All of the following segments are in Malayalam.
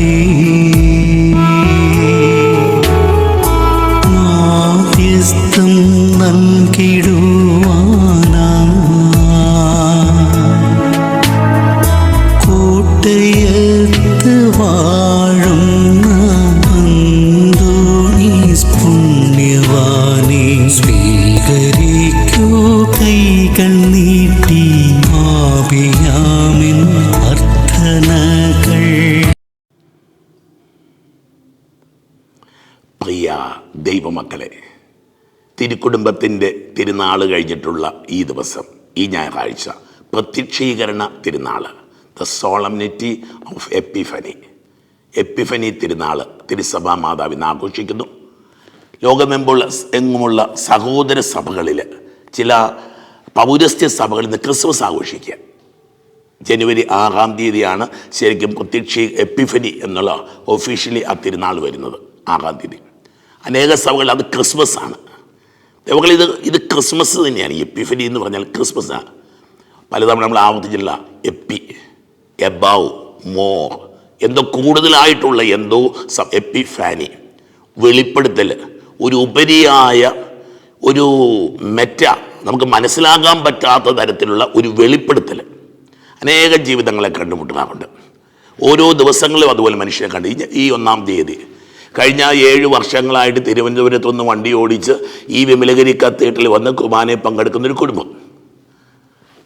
ഉപേക്ഷിക്കാതെ മാധ്യസ്ഥം നൽകിടുവാനാ പ്രിയ ദൈവമക്കളെ തിരുക്കുടുംബത്തിന്റെ തിരുനാൾ കഴിഞ്ഞിട്ടുള്ള ഈ ദിവസം ഈ ഞായറാഴ്ച പ്രത്യക്ഷീകരണ തിരുനാൾ the solemnity of epiphany. Epiphany തിരുനാൾ തിരുസഭാ മാതാവിന്ന് ആഘോഷിക്കുന്നു. ലോകമെമ്പുള്ള എങ്ങുമുള്ള സഹോദര സഭകളിൽ ചില പൗരസ്ത്യ സഭകളിൽ നിന്ന് ക്രിസ്മസ് ആഘോഷിക്കുക. ജനുവരി ആറാം തീയതിയാണ് ശരിക്കും പ്രത്യക്ഷ എപ്പിഫനി എന്നുള്ള ഒഫീഷ്യലി ആ തിരുനാൾ വരുന്നത് ആറാം തീയതി. അനേക സഭകൾ അത് ക്രിസ്മസ് ആണ് ദൈവങ്ങൾ ഇത് ഇത് ക്രിസ്മസ് തന്നെയാണ്. എപ്പിഫനി എന്ന് പറഞ്ഞാൽ ക്രിസ്മസ് ആണ് പലതവണ നമ്മൾ ആവർത്തിച്ചില്ല എപ്പി എബാവ് മോർ എന്തോ കൂടുതലായിട്ടുള്ള എന്തോ എപ്പിഫാനി. വെളിപ്പെടുത്തൽ ഒരു ഉപരിയായ ഒരു മെറ്റ നമുക്ക് മനസ്സിലാക്കാൻ പറ്റാത്ത തരത്തിലുള്ള ഒരു വെളിപ്പെടുത്തൽ അനേക ജീവിതങ്ങളെ കണ്ടുമുട്ടാറുണ്ട് ഓരോ ദിവസങ്ങളും അതുപോലെ മനുഷ്യനെ കണ്ട്. ഈ ഒന്നാം തീയതി കഴിഞ്ഞ ഏഴ് വർഷങ്ങളായിട്ട് തിരുവനന്തപുരത്ത് നിന്ന് വണ്ടി ഓടിച്ച് ഈ വിമലഗിരി കത്തീഡ്രൽ വന്ന് കുമാനെ പങ്കെടുക്കുന്ന ഒരു കുടുംബം.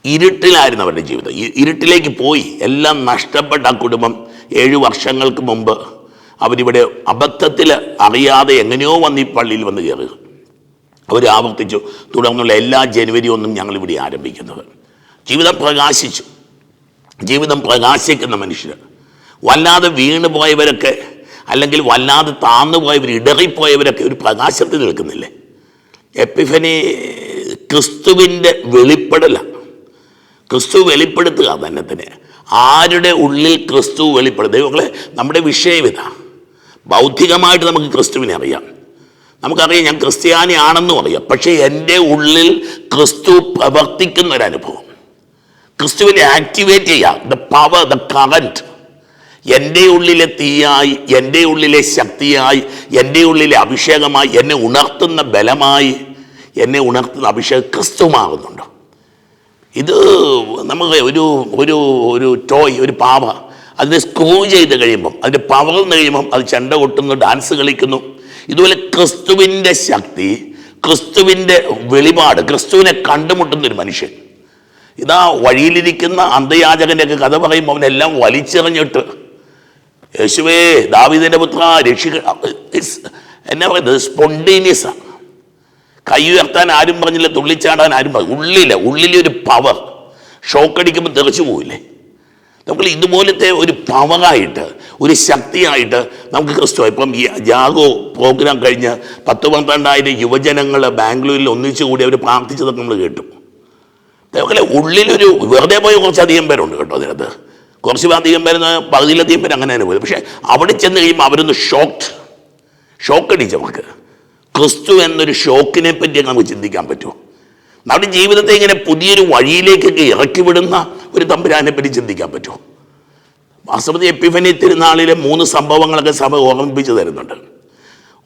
ഇരുട്ടിലായിരുന്നു അവരുടെ ജീവിതം. ഇരുട്ടിലേക്ക് പോയി. എല്ലാം നഷ്ടപ്പെട്ട ആ കുടുംബം ഏഴ് വർഷങ്ങൾക്ക് മുമ്പ് അവരിവിടെ അബദ്ധത്തിൽ അറിയാതെ എങ്ങനെയോ വന്ന് ഈ പള്ളിയിൽ വന്ന് കയറുക അവർ ആവർത്തിച്ചു. തുടർന്നുള്ള എല്ലാ ജനുവരി ഒന്നും ഞങ്ങൾ ഇവിടെ ആരംഭിക്കുന്നത്. ജീവിതം പ്രകാശിച്ചു. ജീവിതം പ്രകാശിക്കുന്ന മനുഷ്യർ. വല്ലാതെ വീണ് പോയവരൊക്കെ അല്ലെങ്കിൽ വല്ലാതെ താന്നു പോയവർ ഇടറിപ്പോയവരൊക്കെ ഒരു പ്രകാശത്തിൽ നിൽക്കുന്നില്ലേ? എപ്പിഫനി ക്രിസ്തുവിന്റെ വെളിപ്പെടലാണ് ക്രിസ്തു വെളിപ്പെടുത്തുക തന്നെ തന്നെ. ആരുടെ ഉള്ളിൽ ക്രിസ്തു വെളിപ്പെടുത്തുക ദൈവങ്ങളെ നമ്മുടെ വിഷയം ഇതാണ് ബൗദ്ധികമായിട്ട് നമുക്ക് ക്രിസ്തുവിനെ അറിയാം. നമുക്കറിയാം ഞാൻ ക്രിസ്ത്യാനി ആണെന്നും അറിയാം. പക്ഷേ എന്റെ ഉള്ളിൽ ക്രിസ്തു പ്രവർത്തിക്കുന്ന ഒരു അനുഭവം ക്രിസ്തുവിനെ ആക്ടിവേറ്റ് ചെയ്യാം ദ പവർ ദ കറന്റ് എന്റെ ഉള്ളിലെ തീയായി എന്റെ ഉള്ളിലെ ശക്തിയായി എന്റെ ഉള്ളിലെ അഭിഷേകമായി എന്നെ ഉണർത്തുന്ന ബലമായി എന്നെ ഉണർത്തുന്ന അഭിഷേകം ക്രിസ്തുമാകുന്നുണ്ട് ഇത് നമുക്ക് ഒരു ഒരു ഒരു ടോയ് ഒരു പാവ അതിനെ സ്ക്രൂ ചെയ്ത് കഴിയുമ്പം അതിന്റെ പവർ എന്ന് കഴിയുമ്പം അത് ചെണ്ട കൊട്ടുന്നു ഡാൻസ് കളിക്കുന്നു. ഇതുപോലെ ക്രിസ്തുവിന്റെ ശക്തി ക്രിസ്തുവിന്റെ വെളിപാട് ക്രിസ്തുവിനെ കണ്ടുമുട്ടുന്ന ഒരു മനുഷ്യൻ. ഇതാ വഴിയിലിരിക്കുന്ന അന്ധയാചകന്റെയൊക്കെ കഥ പറയുമ്പോൾ അവനെല്ലാം വലിച്ചെറിഞ്ഞിട്ട് യേശുവേ ദാവിദിന്റെ പുത്ര രക്ഷിക്ക എന്നാ പറയുന്നത്? സ്പോണ്ടേനിയസ് ആണ് കൈ ഉയർത്താൻ ആരും പറഞ്ഞില്ല തുള്ളിച്ചാടാൻ ആരും പറഞ്ഞു ഉള്ളില്ല ഉള്ളിലെ ഒരു പവർ ഷോക്ക് അടിക്കുമ്പോൾ തെറിച്ചു പോവില്ലേ? നമ്മൾ ഇതുപോലത്തെ ഒരു പവറായിട്ട് ഒരു ശക്തിയായിട്ട് നമുക്ക് ക്രിസ്തു ഇപ്പം ഈ ജാഗോ പ്രോഗ്രാം കഴിഞ്ഞ് പത്ത് പന്ത്രണ്ടായിരം യുവജനങ്ങൾ ബാംഗ്ലൂരിൽ ഒന്നിച്ചു കൂടി അവർ പ്രാർത്ഥിച്ചതൊക്കെ നമ്മൾ കേട്ടു. അതേപോലെ ഉള്ളിലൊരു വെറുതെ പോയ കുറച്ചധികം പേരുണ്ട് കേട്ടോ അതിനകത്ത്. കുറച്ച് അധികം വരുന്ന പകുതിയിലധികം പേര് അങ്ങനെ തന്നെ പോയത്. പക്ഷേ അവിടെ ചെന്ന് കഴിയുമ്പോൾ അവരൊന്ന് ഷോക്ക്ഡ് ഷോക്ക് നമുക്ക് ക്രിസ്തു എന്നൊരു ഷോക്കിനെ പറ്റി നമുക്ക് ചിന്തിക്കാൻ പറ്റുമോ നമ്മുടെ ജീവിതത്തെ ഇങ്ങനെ പുതിയൊരു വഴിയിലേക്കൊക്കെ ഇറക്കി വിടുന്ന ഒരു തമ്പുരാനെ പറ്റി ചിന്തിക്കാൻ പറ്റുമോ വാസ്തവത്തിൽ എപ്പിഫനി തിരുനാളിലെ മൂന്ന് സംഭവങ്ങളൊക്കെ സഭ ഓർമ്മിപ്പിച്ച് തരുന്നുണ്ട്.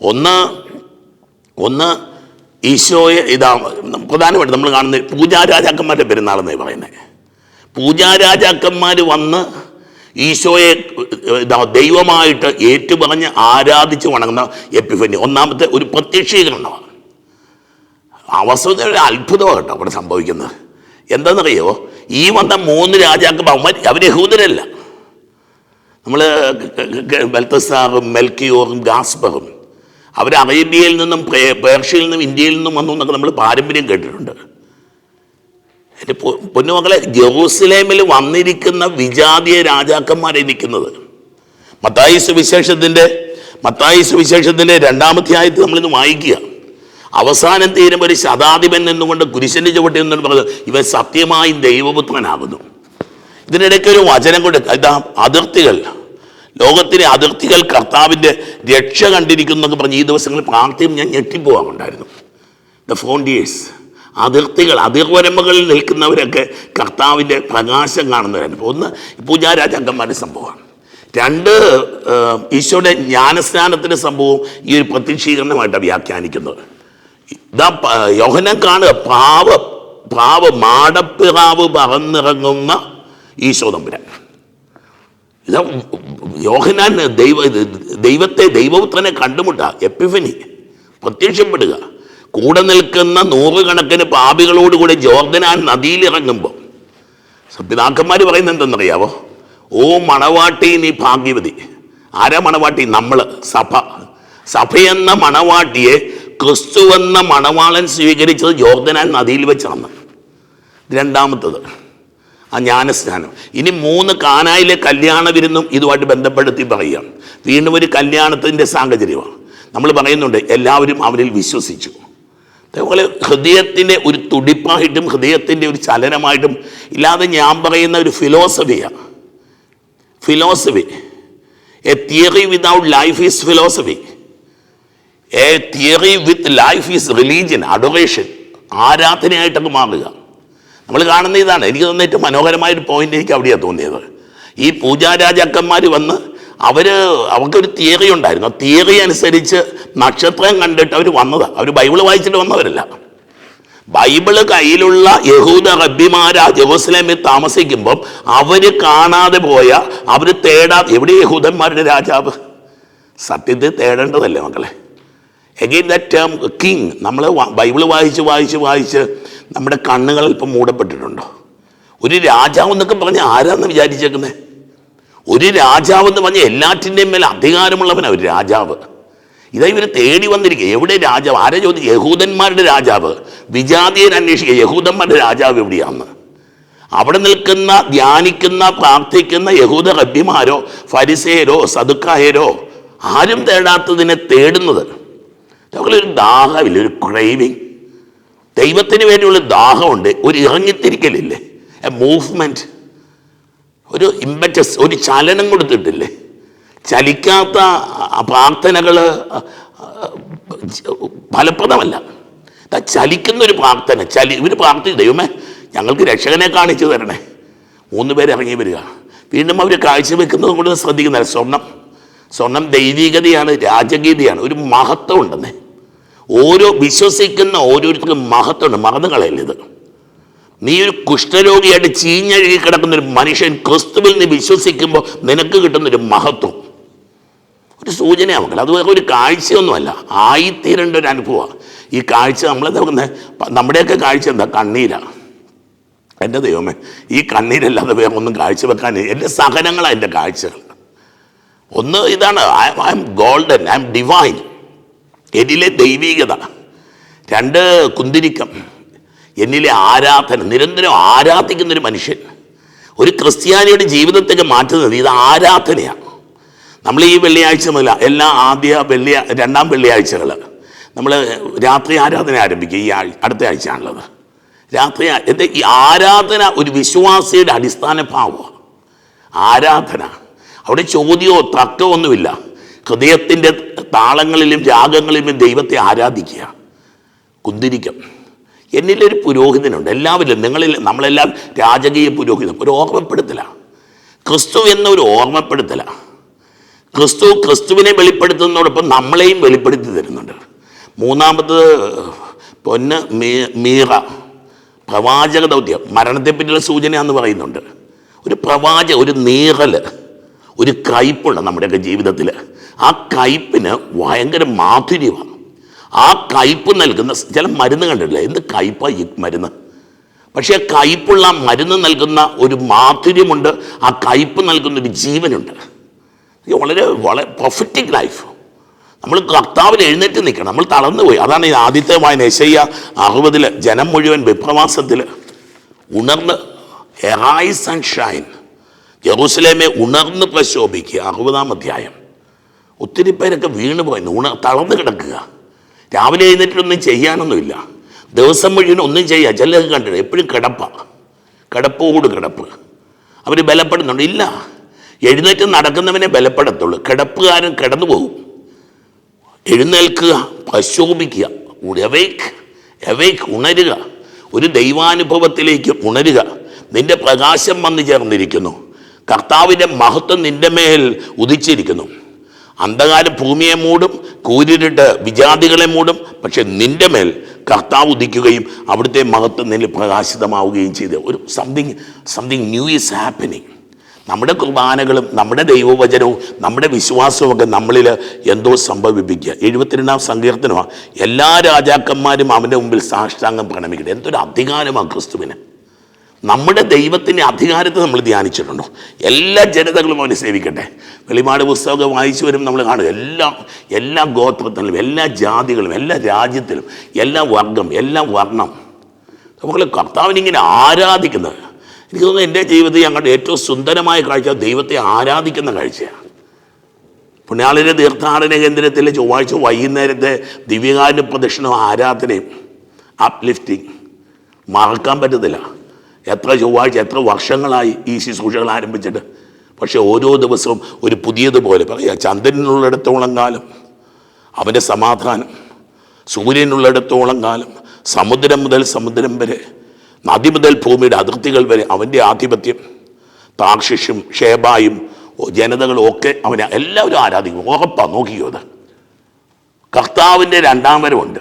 ഒന്ന് ഒന്ന് ഈശോയെ ഇതാ പ്രധാനമായിട്ട് നമ്മൾ കാണുന്ന പൂജാരാജാക്കന്മാരുടെ പെരുന്നാളെന്നേ പറയുന്നത് പൂജാരാജാക്കന്മാർ വന്ന് ഈശോയെ ദൈവമായിട്ട് ഏറ്റുപറഞ്ഞ് ആരാധിച്ച് വണങ്ങുന്ന എപ്പിഫനി. ഒന്നാമത്തെ ഒരു പ്രത്യക്ഷീകരണമാണ്. അവസരത്തിൽ അത്ഭുതമാണ് കേട്ടോ അവിടെ സംഭവിക്കുന്നത്. എന്താണെന്നറിയോ? ഈ വന്ന മൂന്ന് രാജാക്കന്മാർ അവർ യഹൂദരല്ല. നമ്മൾ ബൽത്തസാറും മെൽക്കിയോറും ഗാസ്പറും അവർ അറേബ്യയിൽ നിന്നും പേർഷ്യയിൽ നിന്നും ഇന്ത്യയിൽ നിന്നും വന്നു എന്നൊക്കെ നമ്മൾ പാരമ്പര്യം കേട്ടിട്ടുണ്ട്. എന്റെ പൊ- പൊന്നുമക്കളെ ജെറൂസലേമിൽ വന്നിരിക്കുന്ന വിജാതീയ രാജാക്കന്മാരെ നിൽക്കുന്നത്. മത്തായി സുവിശേഷത്തിന്റെ മത്തായി സുവിശേഷത്തിന്റെ രണ്ടാമത്തെ ആയത്ത് നമ്മളിന്ന് വായിക്കുക. അവസാനം തീരം ഒരു ശതാധിപൻ എന്നുകൊണ്ട് കുരിശന്റെ ചുവട്ടി എന്നു പറഞ്ഞത് ഇവൻ സത്യമായും ദൈവപുത്രനാകുന്നു. ഇതിനിടയ്ക്ക് ഒരു വചനം കൊണ്ട് ഇതാ അതിർത്തികൾ. ലോകത്തിലെ അതിർത്തികൾ കർത്താവിന്റെ രക്ഷ കണ്ടിരിക്കുന്നു എന്നൊക്കെ പറഞ്ഞ് ഈ ദിവസങ്ങളിൽ പ്രാർത്ഥിയും ഞാൻ ഞെട്ടിപ്പോകാറുണ്ടായിരുന്നു ദ ഫോണ്ടിയേഴ്സ് അതിർത്തികൾ അതിർവരമ്പുകളിൽ നിൽക്കുന്നവരൊക്കെ കർത്താവിന്റെ പ്രകാശം കാണുന്നവരാണ്. ഒന്ന് പൂജാരാജാക്കന്മാരുടെ സംഭവമാണ്. രണ്ട് ഈശോയുടെ ജ്ഞാനസ്നാനത്തിന്റെ സംഭവം ഈ ഒരു പ്രത്യക്ഷീകരണമായിട്ടാണ് വ്യാഖ്യാനിക്കുന്നത്. ഇതാ യോഹനം കാണുക പാവ പാവ മാടപ്പിറാവ് പറന്നിറങ്ങുന്ന ഈശോ തമ്പുരാൻ. ഇതാ യോഹനാൻ ദൈവ ദൈവത്തെ ദൈവപുത്രനെ കണ്ടുമുട്ടുക എപ്പിഫനി പ്രത്യക്ഷപ്പെടുക. കൂടെ നിൽക്കുന്ന നൂറുകണക്കിന് പാപികളോടുകൂടി ജോർദനാൻ നദിയിലിറങ്ങുമ്പോൾ പിതാക്കന്മാർ പറയുന്നത് എന്തെന്നറിയാവോ? ഓ മണവാട്ടി നീ ഭാഗ്യവതി. ആരാ മണവാട്ടി? നമ്മൾ സഭ. സഭയെന്ന മണവാട്ടിയെ ക്രിസ്തു എന്ന മണവാളൻ സ്വീകരിച്ചത് ജോർദനാൻ നദിയിൽ വെച്ചാണ്. രണ്ടാമത്തത്. ആ ജ്ഞാനസ്നാനം. ഇനി മൂന്ന് കാനായിലെ കല്യാണ വിരുന്നും ഇതുമായിട്ട് ബന്ധപ്പെടുത്തി പറയുക വീണ്ടും ഒരു കല്യാണത്തിന്റെ സാഹചര്യമാണ്. നമ്മൾ പറയുന്നുണ്ട് എല്ലാവരും അവരിൽ വിശ്വസിച്ചു. അതേപോലെ ഹൃദയത്തിന്റെ ഒരു തുടിപ്പായിട്ടും ഹൃദയത്തിന്റെ ഒരു ചലനമായിട്ടും ഇല്ലാതെ ഞാൻ പറയുന്ന ഒരു ഫിലോസഫിയാണ് philosophy a theory without life is philosophy a theory with life is religion adoration ആരാധനയായിട്ടൊക്കെ മാറുക. നമ്മൾ കാണുന്ന ഇതാണ്. എനിക്ക് തോന്നുന്ന ഏറ്റവും മനോഹരമായൊരു പോയിന്റ് എനിക്ക് അവിടെയാണ് തോന്നിയത്. ഈ പൂജാരാജാക്കന്മാർ വന്ന് അവർ അവർക്കൊരു തിയറി ഉണ്ടായിരുന്നു. തിയറി അനുസരിച്ച് നക്ഷത്രം കണ്ടിട്ട് അവർ വന്നതാണ് അവർ ബൈബിൾ വായിച്ചിട്ട് വന്നവരല്ല. ബൈബിൾ കയ്യിലുള്ള യഹൂദ റബ്ബിമാരാ ജെറൂസലേമിൽ താമസിക്കുമ്പം അവർ കാണാതെ പോയ അവർ തേടാ എവിടെ യഹൂദന്മാരുടെ രാജാവ്? സത്യത്തെ തേടേണ്ടതല്ലേ മക്കളെ? എഗെയിൻ ദ ടേം കിങ് നമ്മൾ ബൈബിൾ വായിച്ച് വായിച്ച് വായിച്ച് നമ്മുടെ കണ്ണുകൾ ഇപ്പം മൂടപ്പെട്ടിട്ടുണ്ടോ? ഒരു രാജാവ് എന്നൊക്കെ പറഞ്ഞ് ആരാന്ന് വിചാരിച്ചേക്കുന്നത് ഒരു രാജാവ് എന്ന് പറഞ്ഞാൽ എല്ലാറ്റിന്റെയും മേലെ അധികാരമുള്ളവനാണ് ഒരു രാജാവ്. ഇതാ ഇവർ തേടി വന്നിരിക്കുക. എവിടെ രാജാവ്? ആരെ ചോദിച്ചു യഹൂദന്മാരുടെ രാജാവ്. വിജാതിയൻ അന്വേഷിക്കുക. യഹൂദന്മാരുടെ രാജാവ് എവിടെയാന്ന് അവിടെ നിൽക്കുന്ന ധ്യാനിക്കുന്ന പ്രാർത്ഥിക്കുന്ന യഹൂദ ഹബ്യമാരോ ഫരിസേരോ സതുക്കായരോ ആരും തേടാത്തതിനെ തേടുന്നത്. ഒരു ദാഹമില്ല? ഒരു ക്രൈവിങ് ദൈവത്തിന് വേണ്ടിയുള്ള ദാഹമുണ്ട്. ഒരു ഇറങ്ങിത്തിരിക്കലില്ലേ? എ മൂവ്മെന്റ് ഒരു ഇമ്പറ്റസ് ഒരു ചലനം കൊടുത്തിട്ടില്ലേ? ചലിക്കാത്ത പ്രാർത്ഥനകൾ ഫലപ്രദമല്ല. ചലിക്കുന്ന ഒരു പ്രാർത്ഥന ചലി ഇവർ പ്രാർത്ഥിച്ചു ദൈവമേ ഞങ്ങൾക്ക് രക്ഷകനെ കാണിച്ചു തരണേ. മൂന്ന് പേര് ഇറങ്ങി വരിക. വീണ്ടും അവർ കാഴ്ചവെക്കുന്നത് കൊണ്ട് ശ്രദ്ധിക്കുന്നില്ല. സ്വർണം സ്വർണം ദൈവികതയാണ് രാജഗീതയാണ്. ഒരു മഹത്വം ഉണ്ടെന്നേ. ഓരോ വിശ്വസിക്കുന്ന ഓരോരുത്തർക്കും മഹത്വമുണ്ട്. മറന്നു കളയല്ലേ ഇത്? നീ ഒരു കുഷ്ഠരോഗിയായിട്ട് ചീഞ്ഞഴുകി കിടക്കുന്ന ഒരു മനുഷ്യൻ ക്രിസ്തുവിൽ നീ വിശ്വസിക്കുമ്പോൾ നിനക്ക് കിട്ടുന്നൊരു മഹത്വം. ഒരു സൂചനയാണ് മക്കൾ അത് ഒരു കാഴ്ചയൊന്നുമല്ല ആയിത്തീരേണ്ട ഒരു അനുഭവമാണ്. ഈ കാഴ്ച നമ്മൾ പറയുന്നത് നമ്മുടെയൊക്കെ കാഴ്ച എന്താ? കണ്ണീരാണ്. എന്റെ ദൈവമേ ഈ കണ്ണീരല്ലാതെ വേറെ ഒന്നും കാഴ്ചവെക്കാൻ എന്റെ സഹനങ്ങളാണ് എന്റെ കാഴ്ചകൾ. ഒന്ന് ഇതാണ് I I am golden I am divine എന്നിലെ ദൈവീകത. രണ്ട് കുന്തിരിക്കം. എന്നിലെ ആരാധന നിരന്തരം ആരാധിക്കുന്നൊരു മനുഷ്യൻ. ഒരു ക്രിസ്ത്യാനിയുടെ ജീവിതത്തേക്ക് മാറ്റുന്നത് ഇത് ആരാധനയാണ്. നമ്മൾ ഈ വെള്ളിയാഴ്ച മുതൽ എല്ലാ ആദ്യ വെള്ളി രണ്ടാം വെള്ളിയാഴ്ചകൾ നമ്മൾ രാത്രി ആരാധന ആരംഭിക്കുക ഈ ആഴ്ച അടുത്ത ആഴ്ചയാണുള്ളത്. രാത്രി എന്റെ ഈ ആരാധന ഒരു വിശ്വാസിയുടെ അടിസ്ഥാന ഭാവമാണ്. ആരാധന. അവിടെ ചോദ്യമോ തർക്കമോ ഒന്നുമില്ല. ഹൃദയത്തിന്റെ താളങ്ങളിലും രാഗങ്ങളിലും ദൈവത്തെ ആരാധിക്കുക. കുന്തിരിക്കം. എന്നിലൊരു പുരോഹിതനുണ്ട്. എല്ലാവരും നിങ്ങളിൽ നമ്മളെല്ലാം രാജകീയ പുരോഹിതം ഒരു ഓർമ്മപ്പെടുത്തലാണ്. ക്രിസ്തു എന്നൊരു ഓർമ്മപ്പെടുത്തലാണ്. ക്രിസ്തു ക്രിസ്തുവിനെ വെളിപ്പെടുത്തുന്നതോടൊപ്പം നമ്മളെയും വെളിപ്പെടുത്തി തരുന്നുണ്ട്. മൂന്നാമത് പൊന്ന് മീ മീറ പ്രവാചക ദൗത്യം. മരണത്തെപ്പറ്റിയുള്ള എന്ന് പറയുന്നുണ്ട്. ഒരു പ്രവാച ഒരു നീറൽ ഒരു കയ്പുണ്ട് നമ്മുടെയൊക്കെ ജീവിതത്തിൽ ആ കയ്പിന് ഭയങ്കര മാധുര്യമാണ് ആ കയ്പ് നൽകുന്ന ചില മരുന്ന് കണ്ടിട്ടില്ല? എന്ത് കയ്പാ ഈ മരുന്ന്? പക്ഷേ കയ്പുള്ള മരുന്ന് നൽകുന്ന ഒരു മാധുര്യമുണ്ട് ആ കയ്പ് നൽകുന്ന ഒരു ജീവനുണ്ട്. വളരെ വളരെ പ്രൊഫറ്റിക് ലൈഫ് നമ്മൾ കർത്താവിൽ എഴുന്നേറ്റ് നിൽക്കണം. നമ്മൾ തളർന്നു പോയി അതാണ് ഈ ആദ്യത്തെ വായന എശയ്യ അറുപതിൽ ജനം മുഴുവൻ വിപ്രവാസത്തിൽ ഉണർന്ന് എറൈസ് ആൻഡ് ഷൈൻ ജെറൂസലേമെ ഉണർന്ന് പ്രശോഭിക്കുക. അറുപതാം അധ്യായം. ഒത്തിരി പേരൊക്കെ വീണ് പോയി ഉണ തളർന്ന് കിടക്കുക. രാവിലെ എഴുന്നേറ്റൊന്നും ചെയ്യാനൊന്നുമില്ല. ദിവസം മുഴുവൻ ഒന്നും ചെയ്യുക ചിലർക്ക് കണ്ടിട്ട് എപ്പോഴും കിടപ്പ. കിടപ്പോട് കിടപ്പ്. അവർ ബലപ്പെടുന്നുണ്ട്. ഇല്ല. എഴുന്നേറ്റ് നടക്കുന്നവനെ ബലപ്പെടത്തുള്ളൂ. കിടപ്പുകാരൻ കിടന്നു പോകും. എഴുന്നേൽക്കുക പ്രശോഭിക്കുക എവേക്ക് എവേക്ക് ഉണരുക ഒരു ദൈവാനുഭവത്തിലേക്ക് ഉണരുക. നിന്റെ പ്രകാശം വന്നു ചേർന്നിരിക്കുന്നു. കർത്താവിന്റെ മഹത്വം നിന്റെ മേൽ ഉദിച്ചിരിക്കുന്നു. അന്ധകാരം ഭൂമിയെ മൂടും കൂരിട്ട് വിജാതികളെ മൂടും പക്ഷെ നിന്റെ മേൽ കർത്താവ് ഉദിക്കുകയും അവിടുത്തെ മഹത്വം നിന്നിൽ പ്രകാശിതമാവുകയും ചെയ്ത് ഒരു something something new is happening നമ്മുടെ കുർബാനകളും നമ്മുടെ ദൈവവചനവും നമ്മുടെ വിശ്വാസവും ഒക്കെ നമ്മളിൽ എന്തോ സംഭവിപ്പിക്കുക. എഴുപത്തിരണ്ടാം സങ്കീർത്തനമാണ് എല്ലാ രാജാക്കന്മാരും അവന്റെ മുമ്പിൽ സാഷ്ടാംഗം പ്രണമിക്കട്ടെ. എന്തൊരു അധികാരമാണ് ക്രിസ്തുവിന്. നമ്മുടെ ദൈവത്തിന്റെ അധികാരത്തെ നമ്മൾ ധ്യാനിച്ചിട്ടുണ്ടോ? എല്ലാ ജനതകളും അവനെ സേവിക്കട്ടെ. വെളിപാട് പുസ്തകമൊക്കെ വായിച്ചു വരും നമ്മൾ കാണുക എല്ലാ എല്ലാ ഗോത്രത്തിലും എല്ലാ ജാതികളും എല്ലാ രാജ്യത്തിലും എല്ലാ വർഗം എല്ലാ വർണം. നമ്മൾ കർത്താവിനിങ്ങനെ ആരാധിക്കുന്നത്? എനിക്ക് തോന്നുന്നു എന്റെ ജീവിതത്തിൽ ഞങ്ങളുടെ ഏറ്റവും സുന്ദരമായ കാഴ്ച ദൈവത്തെ ആരാധിക്കുന്ന കാഴ്ചയാണ്. പുണ്യാളിന്റെ തീർത്ഥാടന കേന്ദ്രത്തിൽ ചൊവ്വാഴ്ച വൈകുന്നേരത്തെ ദിവ്യകാരുണ്യ പ്രദക്ഷിണം ആരാധനയും അപ്ലിഫ്റ്റിംഗ് മറക്കാൻ പറ്റത്തില്ല. എത്ര ചൊവ്വാഴ്ച എത്ര വർഷങ്ങളായി ഈ ശുശ്രൂഷകൾ ആരംഭിച്ചിട്ട്? പക്ഷേ ഓരോ ദിവസവും ഒരു പുതിയതുപോലെ പറയുക ചന്ദ്രനുള്ളിടത്തോളം കാലം അവന്റെ സമാധാനം സൂര്യനുള്ളിടത്തോളം കാലം സമുദ്രം മുതൽ സമുദ്രം വരെ നദി മുതൽ ഭൂമിയുടെ അതിർത്തികൾ വരെ അവന്റെ ആധിപത്യം താക്ഷിഷും ഷേബായും ജനതകളും ഒക്കെ അവനെ എല്ലാവരും ആരാധിക്കും. ഉറപ്പാണ് നോക്കിയോ അത്. കർത്താവിന്റെ രണ്ടാം വരവുണ്ട്.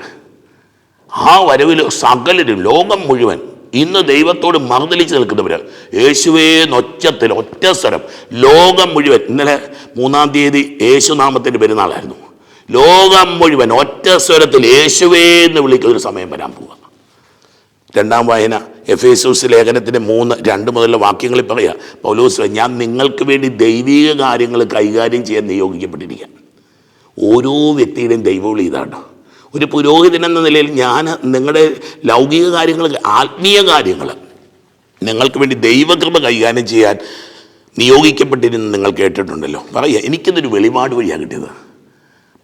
ആ വരവിൽ സകലരും ലോകം മുഴുവൻ ഇന്ന് ദൈവത്തോട് മറുതലിച്ച് നിൽക്കുന്നവരാണ് യേശുവേ നൊച്ചത്തിൽ ഒറ്റ സ്വരം. ലോകം മുഴുവൻ ഇന്നലെ മൂന്നാം തീയതി യേശുനാമത്തിന്റെ പെരുന്നാളായിരുന്നു. ലോകം മുഴുവൻ ഒറ്റ സ്വരത്തിൽ യേശുവേ എന്ന് വിളിക്കുന്ന ഒരു സമയം വരാൻ പോവുക രണ്ടാം വായന എഫ് എസൂസ് ലേഖനത്തിന്റെ മൂന്ന് രണ്ട് മുതലുള്ള വാക്യങ്ങളിൽ പറയാം പൗലോസ് ഞാൻ നിങ്ങൾക്ക് വേണ്ടി ദൈവിക കാര്യങ്ങൾ കൈകാര്യം ചെയ്യാൻ നിയോഗിക്കപ്പെട്ടിരിക്കുക ഓരോ വ്യക്തിയുടെയും ദൈവവിളി ഇതാണ്. ഒരു പുരോഹിതൻ എന്ന നിലയിൽ ഞാൻ നിങ്ങളുടെ ലൗകിക കാര്യങ്ങൾ ആത്മീയ കാര്യങ്ങൾ നിങ്ങൾക്ക് വേണ്ടി ദൈവകൃപ കൈകാര്യം ചെയ്യാൻ നിയോഗിക്കപ്പെട്ടിരുന്നു നിങ്ങൾ കേട്ടിട്ടുണ്ടല്ലോ. പറയുക എനിക്കിതൊരു വെളിപാട് വഴിയാണ് കിട്ടിയത്.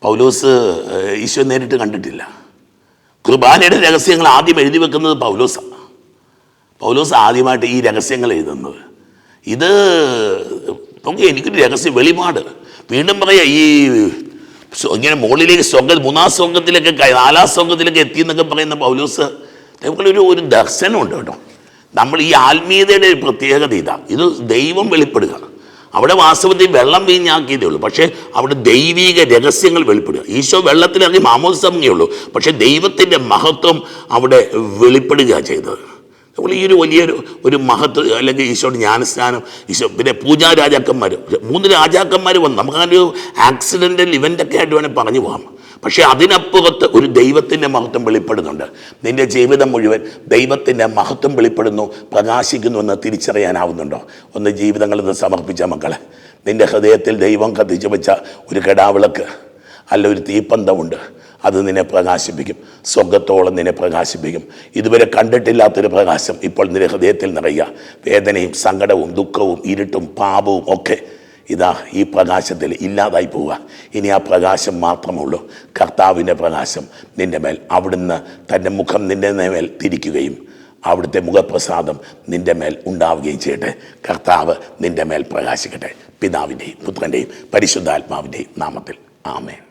പൗലോസ് ഈശോ നേരിട്ട് കണ്ടിട്ടില്ല. കുർബാനയുടെ രഹസ്യങ്ങൾ ആദ്യം എഴുതി വെക്കുന്നത് പൗലോസാണ് പൗലോസ് ആദ്യമായിട്ട് ഈ രഹസ്യങ്ങൾ എഴുതുന്നത്. ഇത് നോക്കി എനിക്കൊരു രഹസ്യം വെളിപാട്. വീണ്ടും പറയാം ഈ ഇങ്ങനെ മുകളിലേക്ക് സ്വർഗ മൂന്നാം സ്വർഗത്തിലേക്ക് നാലാം സ്വർഗത്തിലേക്ക് എത്തി എന്നൊക്കെ പറയുന്ന പൗലോസ് ഒരു ഒരു ദർശനമുണ്ട് കേട്ടോ. നമ്മൾ ഈ ആത്മീയതയുടെ ഒരു പ്രത്യേകത ഇതാ. ഇത് ദൈവം വെളിപ്പെടുക അവിടെ വാസ്തവത്തിൽ വെള്ളം വീഞ്ഞാക്കിയതേ ഉള്ളൂ. പക്ഷേ അവിടെ ദൈവിക രഹസ്യങ്ങൾ വെളിപ്പെടുക ഈശോ വെള്ളത്തിലിറങ്ങി മാമോത്സവമേ ഉള്ളൂ. പക്ഷേ ദൈവത്തിന്റെ മഹത്വം അവിടെ വെളിപ്പെടുക ചെയ്തത്. ഈ ഒരു വലിയൊരു ഒരു മഹത്വ അല്ലെങ്കിൽ ഈശോയുടെ ജ്ഞാനസ്നാനം. ഈശോ പിന്നെ പൂജാ രാജാക്കന്മാർ മൂന്ന് രാജാക്കന്മാർ വന്നു. നമുക്കതൊരു ആക്സിഡന്റൽ ഇവന്റൊക്കെ ആയിട്ട് വേണേൽ പറഞ്ഞു പോകാം. പക്ഷേ അതിനപ്പുറത്ത് ഒരു ദൈവത്തിന്റെ മഹത്വം വെളിപ്പെടുന്നുണ്ട്. നിന്റെ ജീവിതം മുഴുവൻ ദൈവത്തിന്റെ മഹത്വം വെളിപ്പെടുന്നു പ്രകാശിക്കുന്നു എന്ന് തിരിച്ചറിയാനാവുന്നുണ്ടോ? ഒന്ന് ജീവിതങ്ങളിൽ നിന്ന് സമർപ്പിച്ച മക്കളെ. നിന്റെ ഹൃദയത്തിൽ ദൈവം കത്തിച്ചു വെച്ച ഒരു കെടാവിളക്ക് അല്ല ഒരു തീപ്പന്തമുണ്ട്. അത് നിന്നെ പ്രകാശിപ്പിക്കും. സ്വർഗത്തോളം നിന്നെ പ്രകാശിപ്പിക്കും. ഇതുവരെ കണ്ടിട്ടില്ലാത്തൊരു പ്രകാശം ഇപ്പോൾ നിന്റെ ഹൃദയത്തിൽ നിറയുക. വേദനയും സങ്കടവും ദുഃഖവും ഇരുട്ടും പാപവും ഒക്കെ ഇതാ ഈ പ്രകാശത്തിൽ ഇല്ലാതായി പോവുക. ഇനി ആ പ്രകാശം മാത്രമുള്ളൂ. കർത്താവിന്റെ പ്രകാശം നിന്റെ മേൽ അവിടുന്ന് തന്റെ മുഖം നിന്റെ മേൽ തിരിക്കുകയും അവിടുത്തെ മുഖപ്രസാദം നിന്റെ മേൽ ഉണ്ടാവുകയും ചെയ്യട്ടെ. കർത്താവ് നിന്റെ മേൽ പ്രകാശിക്കട്ടെ. പിതാവിന്റെയും പുത്രന്റെയും പരിശുദ്ധാത്മാവിന്റെയും നാമത്തിൽ. ആമേൻ.